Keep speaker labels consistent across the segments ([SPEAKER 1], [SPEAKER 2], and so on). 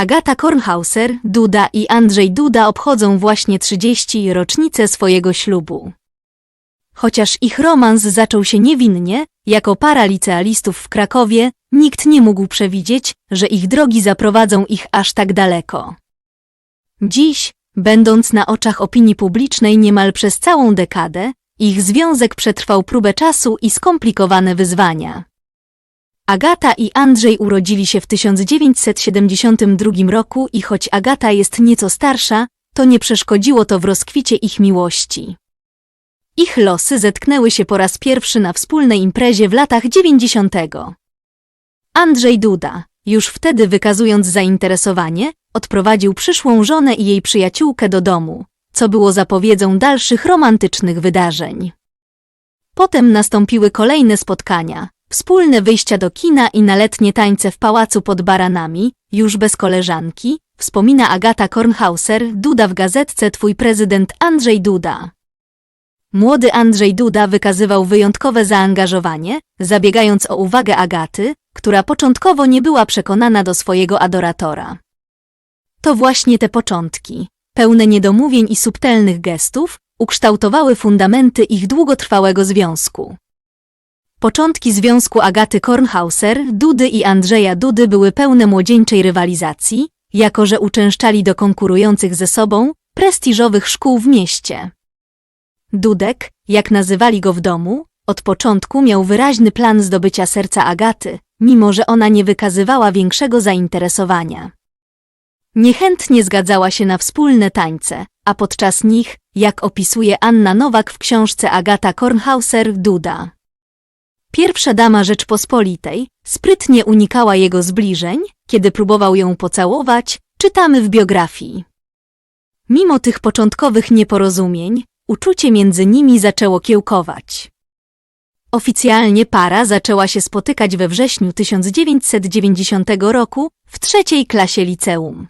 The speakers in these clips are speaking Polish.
[SPEAKER 1] Agata Kornhauser, Duda i Andrzej Duda obchodzą właśnie 30 rocznicę swojego ślubu. Chociaż ich romans zaczął się niewinnie, jako para licealistów w Krakowie, nikt nie mógł przewidzieć, że ich drogi zaprowadzą ich aż tak daleko. Dziś, będąc na oczach opinii publicznej niemal przez całą dekadę, ich związek przetrwał próbę czasu i skomplikowane wyzwania. Agata i Andrzej urodzili się w 1972 roku i choć Agata jest nieco starsza, to nie przeszkodziło to w rozkwicie ich miłości. Ich losy zetknęły się po raz pierwszy na wspólnej imprezie w latach 90. Andrzej Duda, już wtedy wykazując zainteresowanie, odprowadził przyszłą żonę i jej przyjaciółkę do domu, co było zapowiedzią dalszych romantycznych wydarzeń. Potem nastąpiły kolejne spotkania, wspólne wyjścia do kina i na letnie tańce w pałacu pod baranami, już bez koleżanki, wspomina Agata Kornhauser, Duda w gazetce Twój prezydent Andrzej Duda. Młody Andrzej Duda wykazywał wyjątkowe zaangażowanie, zabiegając o uwagę Agaty, która początkowo nie była przekonana do swojego adoratora. To właśnie te początki, pełne niedomówień i subtelnych gestów, ukształtowały fundamenty ich długotrwałego związku. Początki związku Agaty Kornhauser, Dudy i Andrzeja Dudy były pełne młodzieńczej rywalizacji, jako że uczęszczali do konkurujących ze sobą prestiżowych szkół w mieście. Dudek, jak nazywali go w domu, od początku miał wyraźny plan zdobycia serca Agaty, mimo że ona nie wykazywała większego zainteresowania. Niechętnie zgadzała się na wspólne tańce, a podczas nich, jak opisuje Anna Nowak w książce Agata Kornhauser Duda. Pierwsza dama Rzeczpospolitej sprytnie unikała jego zbliżeń, kiedy próbował ją pocałować, czytamy w biografii. Mimo tych początkowych nieporozumień, uczucie między nimi zaczęło kiełkować. Oficjalnie para zaczęła się spotykać we wrześniu 1990 roku w trzeciej klasie liceum.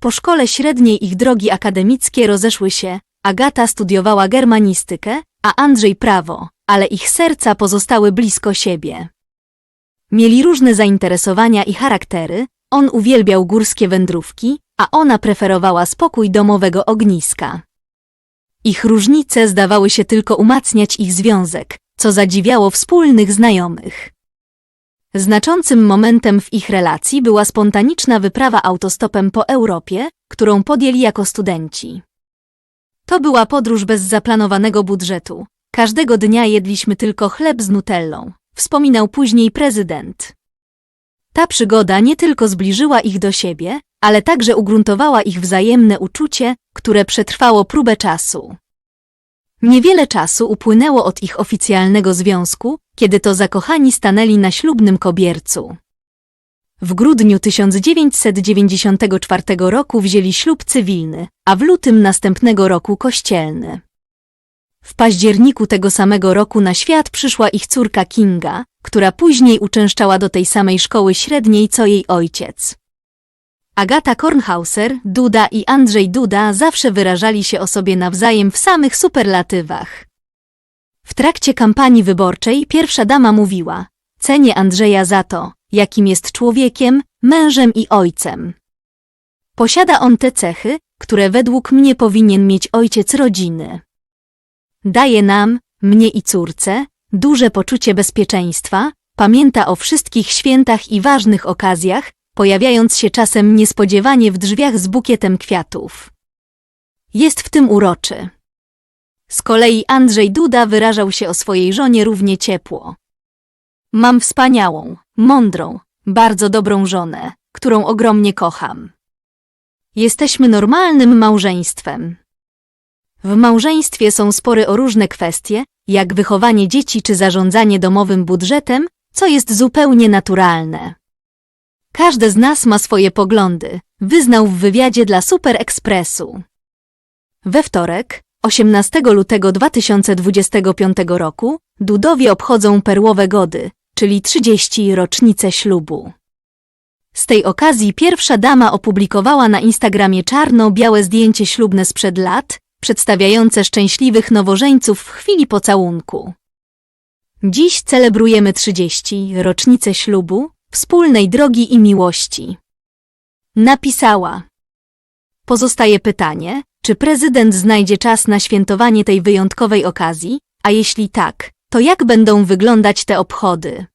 [SPEAKER 1] Po szkole średniej ich drogi akademickie rozeszły się, Agata studiowała germanistykę, a Andrzej prawo, ale ich serca pozostały blisko siebie. Mieli różne zainteresowania i charaktery, on uwielbiał górskie wędrówki, a ona preferowała spokój domowego ogniska. Ich różnice zdawały się tylko umacniać ich związek, co zadziwiało wspólnych znajomych. Znaczącym momentem w ich relacji była spontaniczna wyprawa autostopem po Europie, którą podjęli jako studenci. To była podróż bez zaplanowanego budżetu. Każdego dnia jedliśmy tylko chleb z nutellą, wspominał później prezydent. Ta przygoda nie tylko zbliżyła ich do siebie, ale także ugruntowała ich wzajemne uczucie, które przetrwało próbę czasu. Niewiele czasu upłynęło od ich oficjalnego związku, kiedy to zakochani stanęli na ślubnym kobiercu. W grudniu 1994 roku wzięli ślub cywilny, a w lutym następnego roku kościelny. W październiku tego samego roku na świat przyszła ich córka Kinga, która później uczęszczała do tej samej szkoły średniej co jej ojciec. Agata Kornhauser, Duda i Andrzej Duda zawsze wyrażali się o sobie nawzajem w samych superlatywach. W trakcie kampanii wyborczej pierwsza dama mówiła: Cenię Andrzeja za to, jakim jest człowiekiem, mężem i ojcem. Posiada on te cechy, które według mnie powinien mieć ojciec rodziny. Daje nam, mnie i córce, duże poczucie bezpieczeństwa, pamięta o wszystkich świętach i ważnych okazjach, pojawiając się czasem niespodziewanie w drzwiach z bukietem kwiatów. Jest w tym uroczy. Z kolei Andrzej Duda wyrażał się o swojej żonie równie ciepło. Mam wspaniałą, mądrą, bardzo dobrą żonę, którą ogromnie kocham. Jesteśmy normalnym małżeństwem. W małżeństwie są spory o różne kwestie, jak wychowanie dzieci czy zarządzanie domowym budżetem, co jest zupełnie naturalne. Każdy z nas ma swoje poglądy, wyznał w wywiadzie dla Super Expressu. We wtorek, 18 lutego 2025 roku, Dudowie obchodzą perłowe gody, czyli 30 rocznicę ślubu. Z tej okazji pierwsza dama opublikowała na Instagramie czarno-białe zdjęcie ślubne sprzed lat, przedstawiające szczęśliwych nowożeńców w chwili pocałunku. Dziś celebrujemy 30 rocznicę ślubu, wspólnej drogi i miłości. Napisała. Pozostaje pytanie, czy prezydent znajdzie czas na świętowanie tej wyjątkowej okazji, a jeśli tak, to jak będą wyglądać te obchody?